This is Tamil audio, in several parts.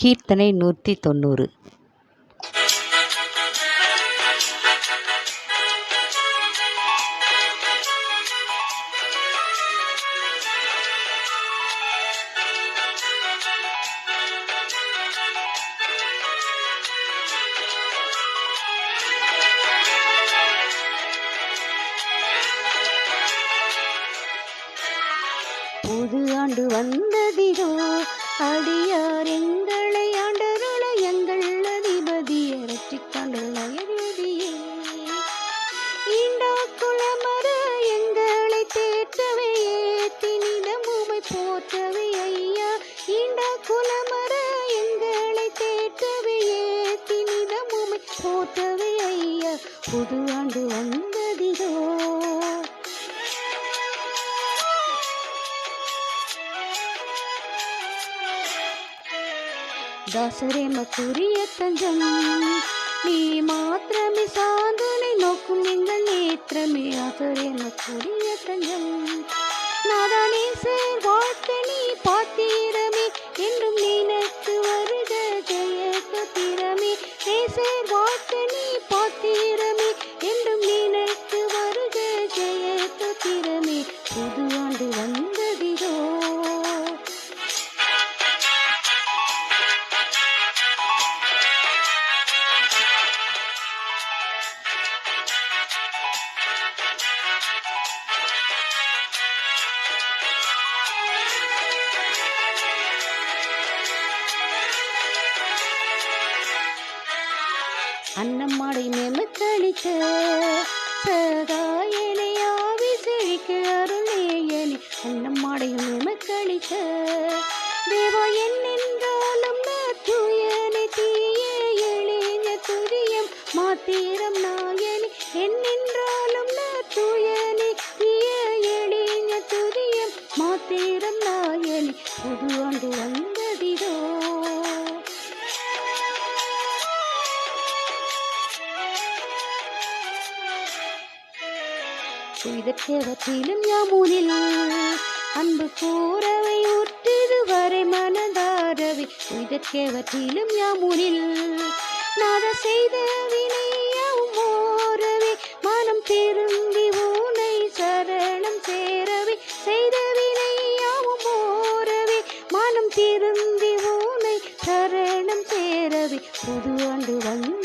கீர்த்தனை நூற்றி தொண்ணூறு. புது ஆண்டு வந்ததிதோ அடியார் போற்றவே ஏத்தி நிலம் உமை போற்றவே ஐயா. ஈண்டா குலமர எங்களை தேற்றவே ஏத்தி நிலம் உமை போற்றவே ஐயா. புது ஆண்டு வந்ததிரோ தாசரேம கூறிய தஞ்சம். நீ மாத்திரமே சாந்தனை நோக்கும் எங்கள் நேத்திரமே ஆசரே மக்குரிய தஞ்சம் நாதானே சேர் வாழ்த்த நீ அன்னம்மாடை மேமக்களித்த சகாயே. இதற்கேவற்றிலும் யாமூரில் அன்பு கூறவை உற்றிதுவரை மனதாரவை. இதற்கேவற்றிலும் யாமூரில் நாத செய்த வினையாவும் மனம் திரும்பி ஊனை சரணம் சேரவை. செய்த வினையாவும் ஓரவே. மனம் திரும்பி ஊனை சரணம் சேரவை. புது ஆண்டு வந்து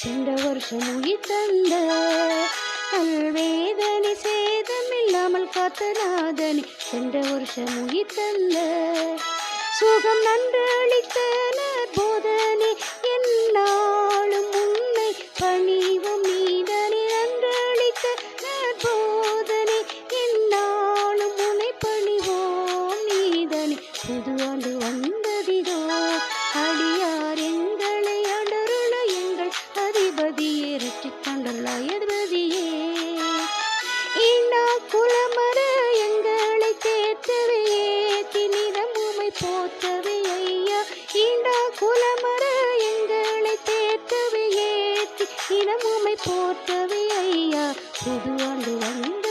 சென்ற வருஷம் உயிர் தந்த அல்வேதனை சேதமில்லாமல் காத்த நாதனி சென்ற வருஷம் உயிர் தந்த சுகம் நன்று அளித்தனர் போதனே என்னாலும் உன்னை பணிவும் நீதனி நன்று அளித்த போதனே என்னாலும் உன்னை பணிவோம் நீதனி. புது ஆண்டு தினமுமை போற்றவே ஐயா. புது ஆண்டு வந்த